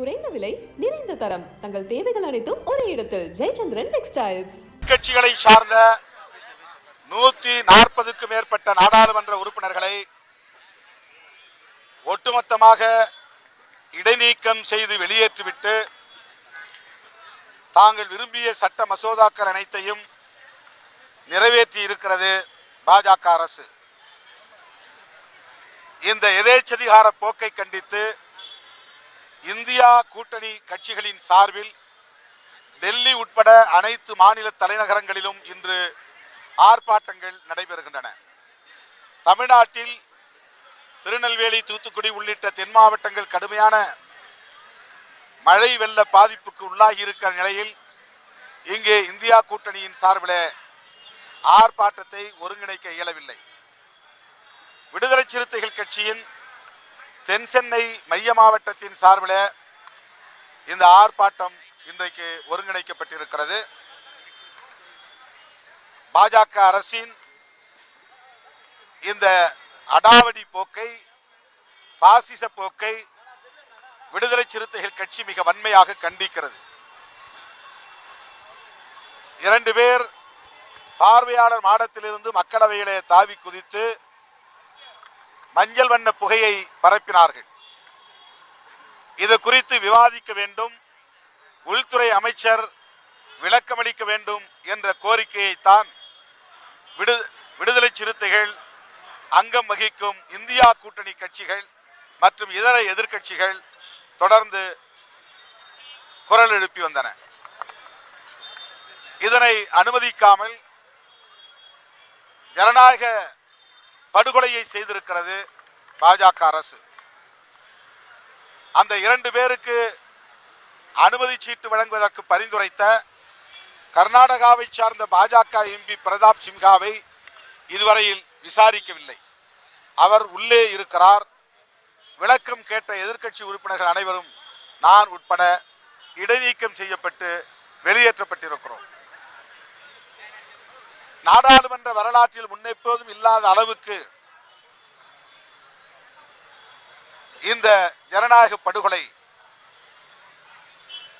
குறைந்த விலை நிறைந்த தரம். தங்கள் தேவைகள் அனைத்தும் ஒரே இடத்தில். ஜெயச்சந்திரன் டெக்ஸ்டைல்ஸ். கட்சிகளை சார்ந்த நூத்தி நாற்பதுக்கு மேற்பட்ட நாடாளுமன்ற உறுப்பினர்களை ஒட்டுமொத்தமாக இடைநீக்கம் செய்து வெளியேற்றிவிட்டு தாங்கள் விரும்பிய சட்ட மசோதாக்கள் அனைத்தையும் நிறைவேற்றி இருக்கிறது பாஜக அரசு. இந்த எதேச்சதிகார போக்கை கண்டித்து இந்தியா கூட்டணி கட்சிகளின் சார்பில் டெல்லி உட்பட அனைத்து மாநில தலைநகரங்களிலும் இன்று ஆர்ப்பாட்டங்கள் நடைபெறுகின்றன. தமிழ்நாட்டில் திருநெல்வேலி தூத்துக்குடி உள்ளிட்ட தென் மாவட்டங்கள் கடுமையான மழை வெள்ள பாதிப்புக்கு உள்ளாகி இருக்கிற நிலையில் இங்கே இந்தியா கூட்டணியின் சார்பில் ஆர்ப்பாட்டத்தை ஒருங்கிணைக்க இயலவில்லை. விடுதலை சிறுத்தைகள் கட்சியின் தென் சென்னை மைய மாவட்டத்தின் சார்பில் இந்த ஆர்ப்பாட்டம் இன்றைக்கு ஒருங்கிணைக்கப்பட்டிருக்கிறது. பாஜக அரசின் இந்த அடாவடி போக்கை பாசிச போக்கை விடுதலை சிறுத்தைகள் கட்சி மிக வன்மையாக கண்டிக்கிறது. இரண்டு பேர் பார்வையாளர் மாடத்திலிருந்து மக்களவையிலே தாவி குதித்து மஞ்சள் வண்ண புகையை பரப்பினார்கள். இது குறித்து விவாதிக்க வேண்டும். உள்துறை அமைச்சர் விளக்கமளிக்க வேண்டும் என்ற கோரிக்கையைத்தான் விடு விடுதலை சிறுத்தைகள் அங்கம் வகிக்கும் இந்தியா கூட்டணி கட்சிகள் மற்றும் இதர எதிர்க்கட்சிகள் தொடர்ந்து குரல் எழுப்பி வந்தன. இதனை அனுமதிக்காமல் ஜனநாயக படுகொலையை செய்திருக்கிறது பாஜக அரசு. அந்த இரண்டு பேருக்கு அனுமதி சீட்டு வழங்குவதற்கு பரிந்துரைத்த கர்நாடகாவை சார்ந்த பாஜக எம்பி பிரதாப் சிம்ஹாவை இதுவரையில் விசாரிக்கவில்லை. அவர் உள்ளே இருக்கிறார். விளக்கம் கேட்ட எதிர்க்கட்சி உறுப்பினர்கள் அனைவரும் நான் உட்பட இடைநீக்கம் செய்யப்பட்டு வெளியேற்றப்பட்டிருக்கிறோம். நாடாளுமன்ற வரலாற்றில் முன்னெப்போதும் இல்லாத அளவுக்கு இந்த ஜனநாயக படுகொலை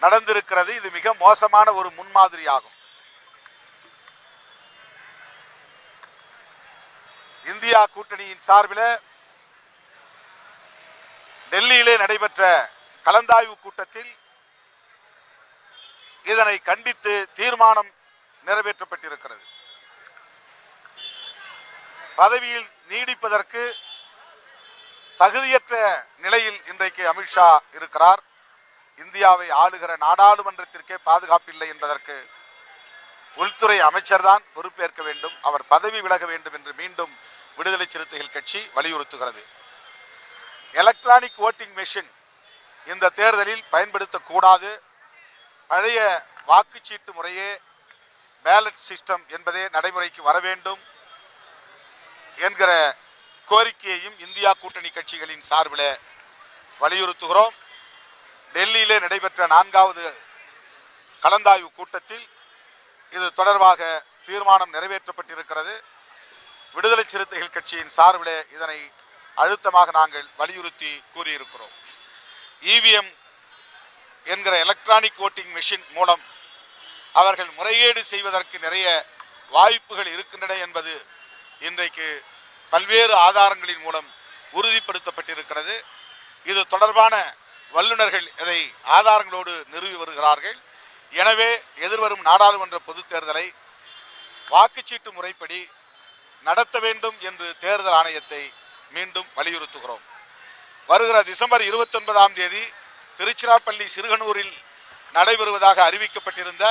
நடந்திருக்கிறது. இது மிக மோசமான ஒரு முன்மாதிரியாகும். இந்தியா கூட்டணியின் சார்பில் டெல்லியிலே நடைபெற்ற கலந்தாய்வு கூட்டத்தில் இதனை கண்டித்து தீர்மானம் நிறைவேற்றப்பட்டிருக்கிறது. பதவியில் நீடிப்பதற்கு தகுதியற்ற நிலையில் இன்றைக்கு அமித்ஷா இருக்கிறார். இந்தியாவை ஆளுகிற நாடாளுமன்றத்திற்கே பாதுகாப்பில்லை என்பதற்கு உள்துறை அமைச்சர்தான் பொறுப்பேற்க வேண்டும். அவர் பதவி விலக வேண்டும் என்று மீண்டும் விடுதலை சிறுத்தைகள் கட்சி வலியுறுத்துகிறது. எலக்ட்ரானிக் ஓட்டிங் மெஷின் இந்த தேர்தலில் பயன்படுத்தக்கூடாது. பழைய வாக்குச்சீட்டு முறையே பேலட் சிஸ்டம் என்பதே நடைமுறைக்கு வர வேண்டும். என்கிற கோரிக்கையையும் இந்தியா கூட்டணி கட்சிகளின் சார்பில் வலியுறுத்துகிறோம். டெல்லியிலே நடைபெற்ற நான்காவது கலந்தாய்வு கூட்டத்தில் இது தொடர்பாக தீர்மானம் நிறைவேற்றப்பட்டிருக்கிறது. விடுதலை சிறுத்தைகள் கட்சியின் சார்பிலே இதனை அழுத்தமாக நாங்கள் வலியுறுத்தி கூறியிருக்கிறோம். இவிஎம் என்கிற எலக்ட்ரானிக் ஓட்டிங் மிஷின் மூலம் அவர்கள் முறையீடு செய்வதற்கு நிறைய வாய்ப்புகள் இருக்கின்றன என்பது இன்றைக்கு பல்வேறு ஆதாரங்களின் மூலம் உறுதிப்படுத்தப்பட்டிருக்கிறது. இது தொடர்பான வல்லுநர்கள் இதை ஆதாரங்களோடு நிறுவி வருகிறார்கள். எனவே எதிர்வரும் நாடாளுமன்ற பொதுத் தேர்தலை வாக்குச்சீட்டு முறைப்படி நடத்த வேண்டும் என்று தேர்தல் ஆணையத்தை மீண்டும் வலியுறுத்துகிறோம். வருகிற டிசம்பர் இருபத்தி ஒன்பதாம் தேதி திருச்சிராப்பள்ளி சிறுகனூரில் நடைபெறுவதாக அறிவிக்கப்பட்டிருந்த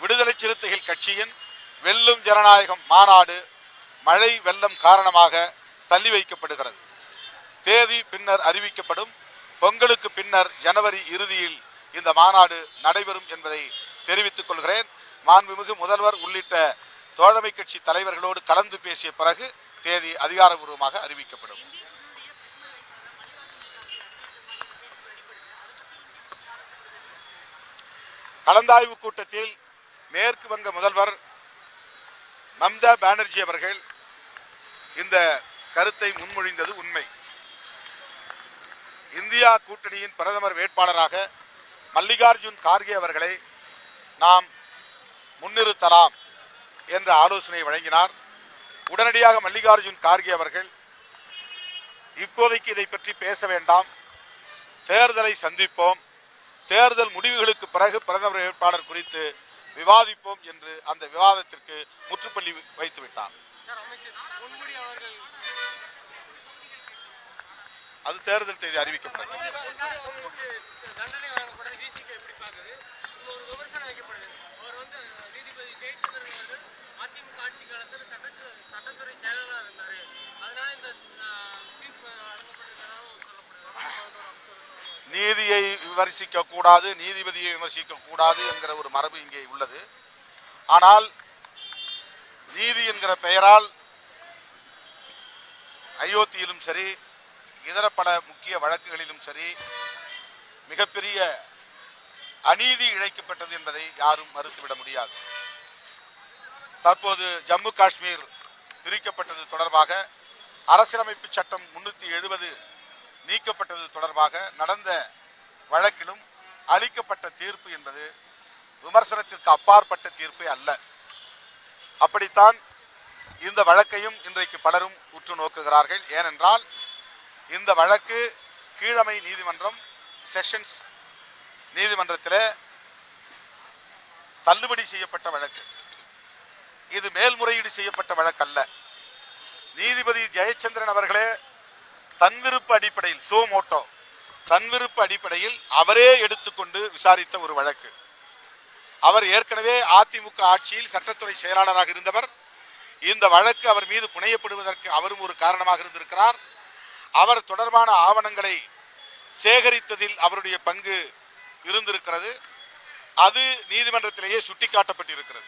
விடுதலை சிறுத்தைகள் கட்சியின் வெல்லும் ஜனநாயகம் மாநாடு மழை வெள்ளம் காரணமாக தள்ளி வைக்கப்படுகிறது. தேதி பின்னர் அறிவிக்கப்படும். பொங்கலுக்கு பின்னர் ஜனவரி இறுதியில் இந்த மாநாடு நடைபெறும் என்பதை தெரிவித்துக் கொள்கிறேன். மாண்புமிகு முதல்வர் உள்ளிட்ட தோழமை கட்சி தலைவர்களோடு கலந்து பேசிய பிறகு தேதி அதிகாரபூர்வமாக அறிவிக்கப்படும். கலந்தாய்வு கூட்டத்தில் மேற்கு வங்க முதல்வர் மம்தா பானர்ஜி அவர்கள் இந்த கருத்தை முன்மொழிந்தது உண்மை. இந்தியா கூட்டணியின் பிரதமர் வேட்பாளராக மல்லிகார்ஜுன் கார்கே அவர்களை நாம் முன்னிறுத்தலாம் என்ற ஆலோசனை வழங்கினார். உடனடியாக மல்லிகார்ஜுன் கார்கே அவர்கள் இப்போதைக்கு இதை பற்றி பேச வேண்டாம். தேர்தலை சந்திப்போம். தேர்தல் முடிவுகளுக்கு பிறகு பிரதமர் வேட்பாளர் குறித்து விவாதிப்போம் என்று அந்த விவாதத்திற்கு முற்றுப்புள்ளி வைத்துவிட்டார் அது தேர்தல் தேதி அறிவிக்கப்படும். நீதியை விமர்சிக்க கூடாது நீதிபதியை விமர்சிக்க கூடாது என்கிற ஒரு மரபு இங்கே உள்ளது. ஆனால் நீதி என்கிற பெயரால் அயோத்தியிலும் சரி இதர பல முக்கிய வழக்குகளிலும் சரி மிகப்பெரிய அநீதி இழைக்கப்பட்டது என்பதை யாரும் மறுத்துவிட முடியாது. தற்போது ஜம்மு காஷ்மீர் பிரிக்கப்பட்டது தொடர்பாக அரசியலமைப்பு சட்டம் முன்னூற்றி எழுபது நீக்கப்பட்டது தொடர்பாக நடந்த வழக்கிலும் அளிக்கப்பட்ட தீர்ப்பு என்பது விமர்சனத்திற்கு அப்பாற்பட்ட தீர்ப்பே அல்ல. அப்படித்தான் இந்த வழக்கையும் இன்றைக்கு பலரும் உற்று நோக்குகிறார்கள். ஏனென்றால் இந்த வழக்கு கீழமை நீதிமன்றம் செஷன்ஸ் நீதிமன்றத்தில் தள்ளுபடி செய்யப்பட்ட வழக்கு. இது மேல்முறையீடு செய்யப்பட்ட வழக்கல்ல. நீதிபதி ஜெயச்சந்திரன் அவர்களே தன்விருப்பு அடிப்படையில் சோ மோட்டோ தன்விருப்பு அடிப்படையில் அவரே எடுத்துக்கொண்டு விசாரித்த ஒரு வழக்கு. அவர் ஏற்கனவே அதிமுக ஆட்சியில் சட்டத்துறை செயலாளராக இருந்தவர். இந்த வழக்கு அவர் மீது புனையப்படுவதற்கு அவரும் ஒரு காரணமாக இருந்திருக்கிறார். அவர் தொடர்பான ஆவணங்களை சேகரித்ததில் அவருடைய பங்கு இருந்திருக்கிறது. அது நீதிமன்றத்திலேயே சுட்டிக்காட்டப்பட்டிருக்கிறது.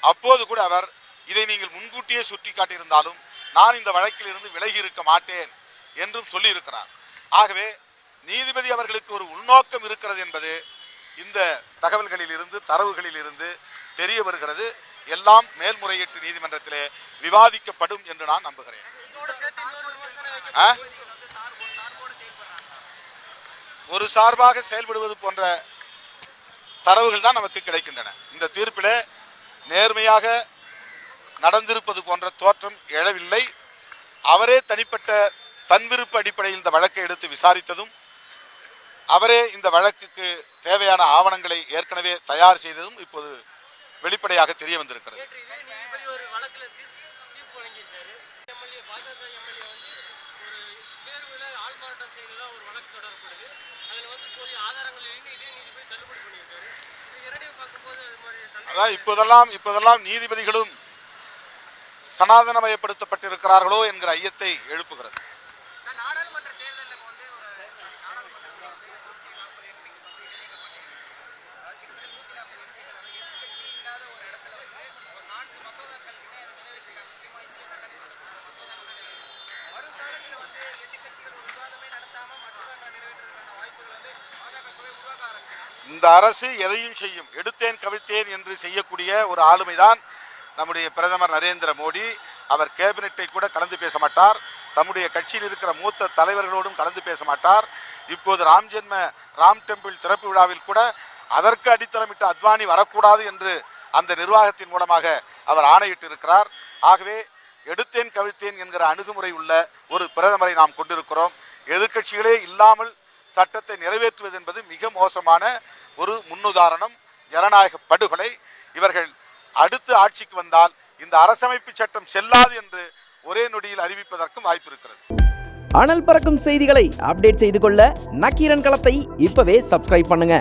அப்போது கூட அவர் இதை நீங்கள் முன்கூட்டியே சுட்டிக்காட்டியிருந்தாலும் நான் இந்த வழக்கில் இருந்து விலகி இருக்க மாட்டேன் என்றும் சொல்லியிருக்கிறார். ஆகவே நீதிபதி அவர்களுக்கு ஒரு உள்நோக்கம் இருக்கிறது என்பது இந்த தகவல்களில் இருந்து தரவுகளில் இருந்து தெரிய வருகிறது. எல்லாம் மேல்முறையீட்டு நீதிமன்றத்திலே விவாதிக்கப்படும் என்று நான் நம்புகிறேன். ஆ? ஒரு சார்பாக செயல்படுவது போன்ற தரவுகள் தான் நமக்கு கிடைக்கின்றன. இந்த தீர்ப்பிலே நேர்மையாக நடந்திருப்பது போன்ற தோற்றம் எழவில்லை. அவரே தனிப்பட்ட தன் விருப்ப அடிப்படையில் இந்த வழக்கை எடுத்து விசாரித்ததும் அவரே இந்த வழக்குக்கு தேவையான ஆவணங்களை ஏற்கனவே தயார் செய்ததும் இப்போது வெளிப்படையாக தெரிய வந்திருக்கிறது. நேற்று இதே நீதிபதி ஒரு வழக்கில் தீர்ப்பு தீர்ப்பு வழங்கியிருக்காரு எம்எல்ஏ பாஜக எம்எல்ஏ வந்து ஒரு தேர்வில் ஆள்மாறாட்டம் செய்ததாக ஒரு வழக்கு தொடரப்படுது அதில் வந்து போதிய ஆதாரங்கள் இல்லைன்னு இதே நீதிபதி தள்ளுபடி பண்ணியிருக்காரு இது இரண்டையும் பார்க்கும்போது அது மாதிரி சந்தேகம் அதான் இப்போதெல்லாம் இப்போதெல்லாம் நீதிபதிகளும் சனாதனமயப்படுத்தப்பட்டிருக்கிறார்களோ என்கிற ஐயத்தை எழுப்புகிறது நாடாளுமன்ற தேர்தலில் வந்து ஒரு நாடாளுமன்ற தேர்தல் நூற்றி நாற்பது எம்பிக்கு வந்து இணைக்கப்பட்டிருக்கு அதாவது கிட்டத்தட்ட நூற்றி நாற்பது எம்பிகள் வந்து எதிர்க்கட்சி இல்லாத ஒரு இடத்துல வந்து ஒரு நான்கு மசோதாக்கள் இணைய நிறைவேற்றிருக்காங்க முக்கியமாக இந்திய தண்டனை சட்டத்தில் மசோதாக்கள் வருங்காலத்தில் வந்து எதிர்க்கட்சிகள் ஒரு விவாதமே நடத்தாம மசோதாக்கள் நிறைவேற்றுவதற்கான வாய்ப்புகள் வந்து பாஜகவே உருவாக ஆரம்பிச்சிருக்கு இந்த அரசு எதையும் செய்யும்? எடுத்தேன் கவிழ்த்தேன் என்று செய்யக்கூடிய ஒரு ஆளுமைதான் நம்முடைய பிரதமர் நரேந்திர மோடி. அவர் கேபினெட்டை கூட கலந்து பேச மாட்டார். தம்முடைய கட்சியில் இருக்கிற மூத்த தலைவர்களோடும் கலந்து பேச மாட்டார். இப்போது ராம் ஜென்ம ராம் டெம்பிள் திறப்பு விழாவில் கூட அதற்கு அடித்தளமிட்ட அத்வானி வரக்கூடாது என்று அந்த நிர்வாகத்தின் மூலமாக அவர் ஆணையிட்டு இருக்கிறார் ஆகவே எடுத்தேன் கவிழ்த்தேன் என்கிற அணுகுமுறை உள்ள ஒரு பிரதமரை நாம் கொண்டிருக்கிறோம். எதிர்க்கட்சிகளே இல்லாமல் சட்டத்தை நிறைவேற்றுவது என்பது மிக மோசமான ஒரு முன்னுதாரணம் ஜனநாயக படுகொலை. இவர்கள் அடுத்து ஆட்சிக்கு வந்தால் இந்த அரசமைப்பு சட்டம் செல்லாது என்று ஒரே நொடியில் அறிவிப்பதற்கும் வாய்ப்பு இருக்கிறது. அனல் பறக்கும் செய்திகளை அப்டேட் செய்து கொள்ள நக்கீரன் களத்தை இப்பவே சப்ஸ்கிரைப் பண்ணுங்க.